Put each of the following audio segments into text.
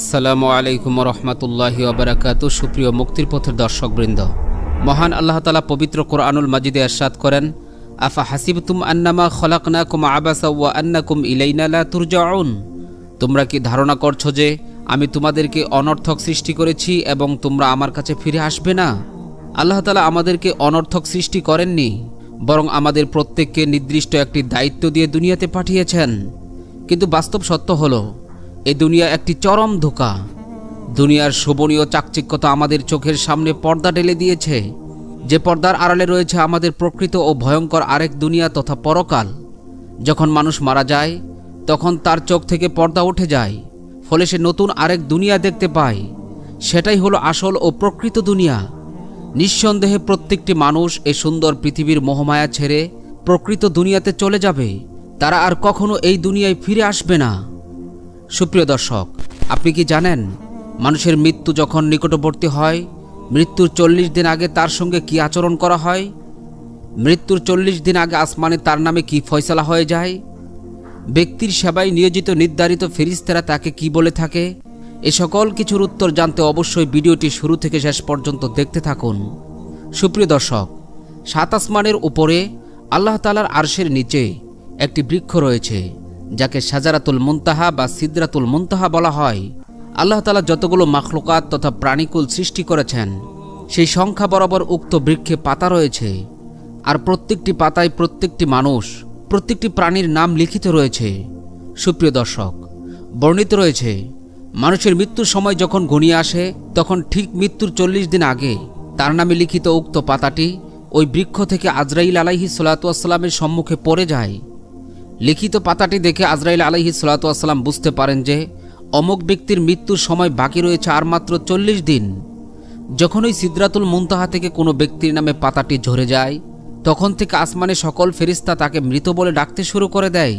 আসসালামু আলাইকুম রহমতুল্লাহি ওবরাকাতু সুপ্রিয় মুক্তির পথের দর্শকবৃন্দ, মহান আল্লাহ তালা পবিত্র কোরআনুল মাজিদে আরশাদ করেন, আফা হাসিবতুম আন্নামা খলাকনাকুম আবাসা ওয়া আন্নাকুম ইলাইনা লা তুরজাউন? তোমরা কি ধারণা করছ যে আমি তোমাদেরকে অনর্থক সৃষ্টি করেছি এবং তোমরা আমার কাছে ফিরে আসবে না? আল্লাহ তালা আমাদেরকে অনর্থক সৃষ্টি করেননি, বরং আমাদের প্রত্যেককে নির্দিষ্ট একটি দায়িত্ব দিয়ে দুনিয়াতে পাঠিয়েছেন। কিন্তু বাস্তব সত্য হলো এ দুনিয়া একটি চরম ধোকা। দুনিয়ার শোভনীয় চাকচিক্যতা আমাদের চোখের সামনে পর্দা ঢেলে দিয়েছে। যে পর্দার আড়ালে রয়েছে আমাদের প্রকৃত ও ভয়ঙ্কর আরেক দুনিয়া তথা পরকাল। যখন মানুষ মারা যায়, তখন তার চোখ থেকে পর্দা উঠে যায়, ফলে সে নতুন আরেক দুনিয়া দেখতে পায়। সেটাই হলো আসল ও প্রকৃত দুনিয়া। নিঃসন্দেহে প্রত্যেকটি মানুষ এ সুন্দর পৃথিবীর মোহমায়া ছেড়ে প্রকৃত দুনিয়াতে চলে যাবে। তারা আর কখনো এই দুনিয়ায় ফিরে আসবে না। সুপ্রিয় দর্শক, আপনি কি জানেন মানুষের মৃত্যু যখন নিকটবর্তী হয়, মৃত্যুর চল্লিশ দিন আগে তার সঙ্গে কি আচরণ করা হয়? মৃত্যুর চল্লিশ দিন আগে আসমানে তার নামে কি ফয়সলা হয়ে যায়? ব্যক্তির সেবায় নিয়োজিত নির্ধারিত ফেরিস্তেরা তাকে কি বলে থাকে? এ সকল কিছুর উত্তর জানতে অবশ্যই ভিডিওটি শুরু থেকে শেষ পর্যন্ত দেখতে থাকুন। সুপ্রিয় দর্শক, সাত আসমানের উপরে আল্লাহ তালার আরশের নিচে একটি বৃক্ষ রয়েছে। যাকে সাজারাতুল মুনতাহা বা সিদরাতুল মুনতাহা বলা হয়। আল্লাহ তালা যতগুলো মাখলুকাত তথা প্রাণীকুল সৃষ্টি করেছেন, সেই সংখ্যা বরাবর উক্ত বৃক্ষে পাতা রয়েছে। আর প্রত্যেকটি পাতায় প্রত্যেকটি মানুষ, প্রত্যেকটি প্রাণীর নাম লিখিত রয়েছে। সুপ্রিয় দর্শক, বর্ণিত রয়েছে, মানুষের মৃত্যুর সময় যখন ঘনিয়ে আসে, তখন ঠিক মৃত্যুর চল্লিশ দিন আগে তার নামে লিখিত উক্ত পাতাটি ওই বৃক্ষ থেকে আজরাইল আলাইহি সালাতামের সম্মুখে পড়ে যায়। লিখিত পাতাটি দেখে আজরাইল আলাইহি সালাতাম বুঝতে পারেন যে, অমুক ব্যক্তির মৃত্যুর সময় বাকি রয়েছে আর মাত্র চল্লিশ দিন। যখন ওই সিদ্রাতুল মুনতাহা থেকে কোনো ব্যক্তির নামে পাতাটি ঝরে যায়, তখন থেকে আসমানে সকল ফেরিস্তা তাকে মৃত বলে ডাকতে শুরু করে দেয়।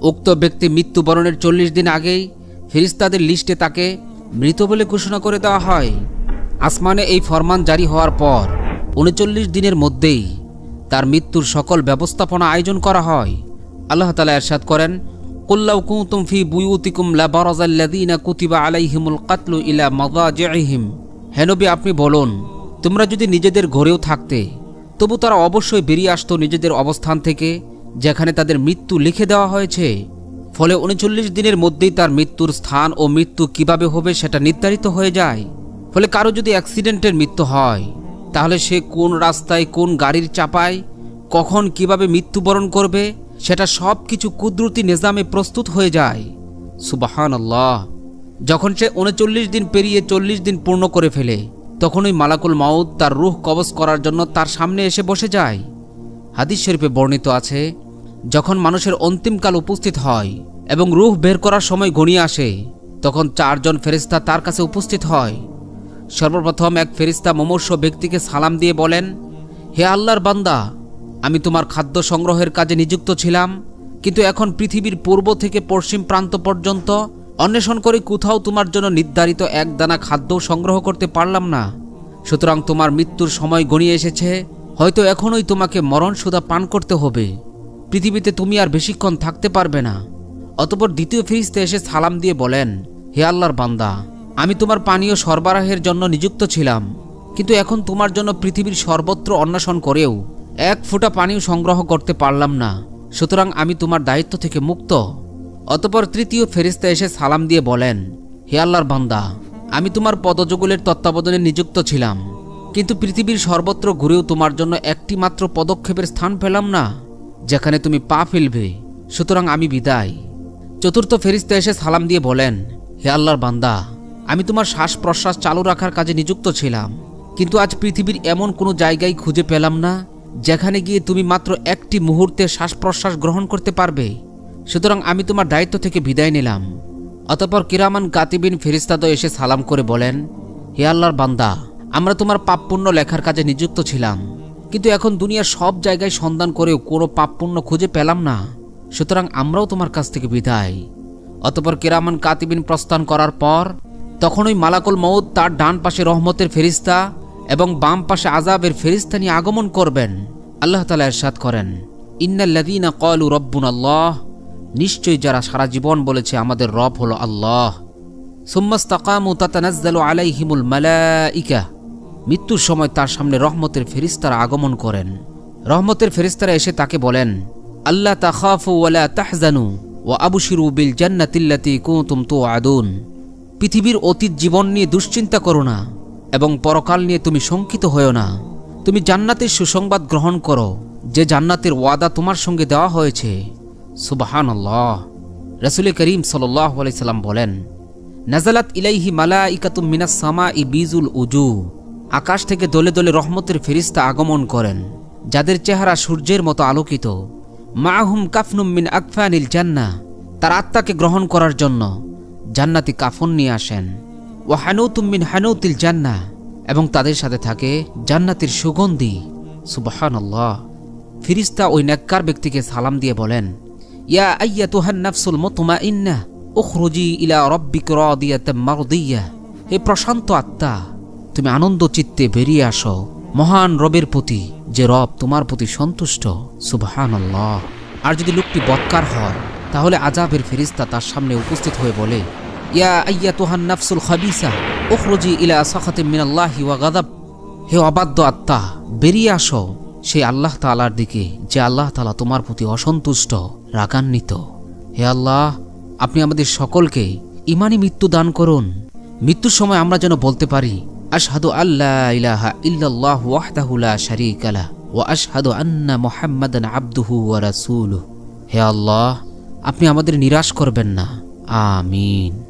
উক্ত ব্যক্তি মৃত্যুবরণের চল্লিশ দিন আগেই ফেরিস্তাদের লিস্টে তাকে মৃত বলে ঘোষণা করে দেওয়া হয়। আসমানে এই ফরমান জারি হওয়ার পর উনচল্লিশ দিনের মধ্যেই তার মৃত্যুর সকল ব্যবস্থাপনা আয়োজন করা হয়। আল্লাহ তালা এরশাদ করেন কুল্লাউ কুতুম ফি বুয়ুতিকুম লা বারাজাল্লাযীনা কুতিবা আলাইহিমুল কাতলু ইলা মাদাজিহিম হে নবী, আপনি বলুন, তোমরা যদি নিজেদের ঘরেও থাকতে, তবু তারা অবশ্যই বেরিয়ে আসতো নিজেদের অবস্থান থেকে, যেখানে তাদের মৃত্যু লিখে দেওয়া হয়েছে। ফলে উনচল্লিশ দিনের মধ্যেই তার মৃত্যুর স্থান ও মৃত্যু কীভাবে হবে সেটা নির্ধারিত হয়ে যায়। ফলে কারও যদি অ্যাক্সিডেন্টের মৃত্যু হয়, তাহলে সে কোন রাস্তায় কোন গাড়ির চাপায় কখন কীভাবে মৃত্যুবরণ করবে সেটা সব কিছু কুদরতি নিজামে প্রস্তুত হয়ে যায়। সুবাহান আল্লাহ যখন সে উনচল্লিশ দিন পেরিয়ে চল্লিশ দিন পূর্ণ করে ফেলে তখন ওই মালাকুল মাউদ তার রুহ কবজ করার জন্য তার সামনে এসে বসে যায়। হাদিস শরীফে বর্ণিত আছে, যখন মানুষের অন্তিমকাল উপস্থিত হয় এবং রুহ বের করার সময় ঘনিয়ে আসে, তখন চারজন ফেরিস্তা তার কাছে উপস্থিত হয়। সর্বপ্রথম এক ফেরিস্তা মমর্ষ ব্যক্তিকে সালাম দিয়ে বলেন, হে আল্লাহর বান্দা আমি তোমার খাদ্য সংগ্রহের কাজে নিযুক্ত ছিলাম, কিন্তু এখন পৃথিবীর পূর্ব থেকে পশ্চিম প্রান্ত পর্যন্ত অন্বেষণ করে কোথাও তোমার জন্য নির্ধারিত এক দানা খাদ্য সংগ্রহ করতে পারলাম না। সুতরাং তোমার মৃত্যুর সময় গণিয়ে এসেছে, হয়তো এখনই তোমাকে মরণ সুদা পান করতে হবে। পৃথিবীতে তুমি আর বেশিক্ষণ থাকতে পারবে না। অতপর দ্বিতীয় ফিরিস্তে এসে সালাম দিয়ে বলেন, হে আল্লাহর বান্দা, আমি তোমার পানীয় সরবরাহের জন্য নিযুক্ত ছিলাম, কিন্তু এখন তোমার জন্য পৃথিবীর সর্বত্র অন্বেষণ করেও এক ফোঁটা পানিও সংগ্রহ করতে পারলাম না। সুতরাং আমি তোমার দায়িত্ব থেকে মুক্ত। অতপর তৃতীয় ফেরিস্তা এসে সালাম দিয়ে বলেন, হে আল্লাহর বান্দা, আমি তোমার পদযুগলের তত্ত্বাবধানে নিযুক্ত ছিলাম। কিন্তু পৃথিবীর সর্বত্র ঘুরেও তোমার জন্য একটি মাত্র পদক্ষেপের স্থান পেলাম না, যেখানে তুমি পা ফেলবে। সুতরাং আমি বিদায়। চতুর্থ ফেরিস্তা এসে সালাম দিয়ে বলেন, হে আল্লাহর বান্দা, আমি তোমার শ্বাস প্রশ্বাস চালু রাখার কাজে নিযুক্ত ছিলাম। কিন্তু আজ পৃথিবীর এমন কোনো জায়গায় খুঁজে পেলাম না যেখানে গিয়ে তুমি মাত্র একটি মুহূর্তে শ্বাস প্রশ্বাস গ্রহণ করতে পারবে। সুতরাং আমি তোমার দায়িত্ব থেকে বিদায় নিলাম। অতপর কিরামান গাতিবিন ফেরিস্তাদ এসে সালাম করে বলেন, হে আল্লাহর বান্দা, আমরা তোমার পাপপুণ্য লেখার কাজে নিযুক্ত ছিলাম। কিন্তু এখন দুনিয়ার সব জায়গায় সন্ধান করেও কোনো পাপপুণ্য খুঁজে পেলাম না। সুতরাং আমরাও তোমার কাছ থেকে বিদায়। অতপর কিরামান কাতিবিন প্রস্থান করার পর, তখন ওই মালাকুল মৌদ তার ডান পাশে রহমতের ফেরিস্তা এবং বাম পাশে আজাবের ফেরিস্তা নিয়ে আগমন করবেন। আল্লাহ তালা এরশাদ করেন ইন্নাল্লাদিনা কলু রব্বুন আল্লাহ নিশ্চয়ই যারা সারা জীবন বলেছে, আমাদের রব হলো আল্লাহ সুম্মাস্তাকামু তাতানাজ্জালু আলাইহিমুল মালাইকা, মৃত্যুর সময় তার সামনে রহমতের ফেরিস্তারা আগমন করেন। রহমতের ফেরিস্তারা এসে তাকে বলেন আল্লাহ তাখাফু ওয়ালা তাহজানু ও আবুশিরু বিল জান্নাতিল্লাতি কুতুম তো আদুন পৃথিবীর অতীত জীবন নিয়ে দুশ্চিন্তা করো না। এবং পরকাল নিয়ে তুমি শঙ্কিত হয়েও না। তুমি জান্নাতের সুসংবাদ গ্রহণ করো, যে জান্নাতের ওয়াদা তোমার সঙ্গে দেওয়া হয়েছে। সুবাহান রসুল করিম সাল্লাম বলেন নাজালাত ইলাইহি মালা ইকাতুম মিনাস সামা ই বিজুল উজু। আকাশ থেকে দলে দলে রহমতের ফেরিস্তা আগমন করেন, যাদের চেহারা সূর্যের মতো আলোকিত। মাহুম কাফনুম মিন আকফানিল জান্না তার আত্মাকে গ্রহণ করার জন্য জান্নাতি কাফন নিয়ে আসেন। ও হানৌতুম মিন হানৌতিল জান্না, এবং তাদের সাথে থাকে জান্নাতির সুগন্ধি। সুবাহান আল্লাহ ফিরিস্তা ওই নেককার ব্যক্তিকে সালাম দিয়ে বলেন, ইয়া আইয়া তুহান নাফসুল মতুমা ইন্না উখরুজি ইলা রব্বিক মারদিয়া। হে প্রশান্ত আত্মা, তুমি আনন্দ চিত্তে বেরিয়ে আসো, মহান রবের প্রতি, যে রব তোমার প্রতি সন্তুষ্ট। সুবহান আল্লাহ আর যদি লোকটি বৎকার হয়, তাহলে আজাবের ফেরিস্তা তার সামনে উপস্থিত হয়ে বলে বেরিয়ে আসো। সেই আল্লাহ দিকে, যে আল্লাহ তালা তোমার প্রতি অসন্তুষ্ট, রাগান্বিত। আল্লাহ, আপনি আমাদের সকলকে ইমানি মৃত্যু দান করুন। মৃত্যুর সময় আমরা যেন বলতে পারি আল্লাহ ইলাহা মুহাম্মাদান আবদুহু হে আল্লাহ, আপনি আমাদের নিরাশ করবেন না। আমিন।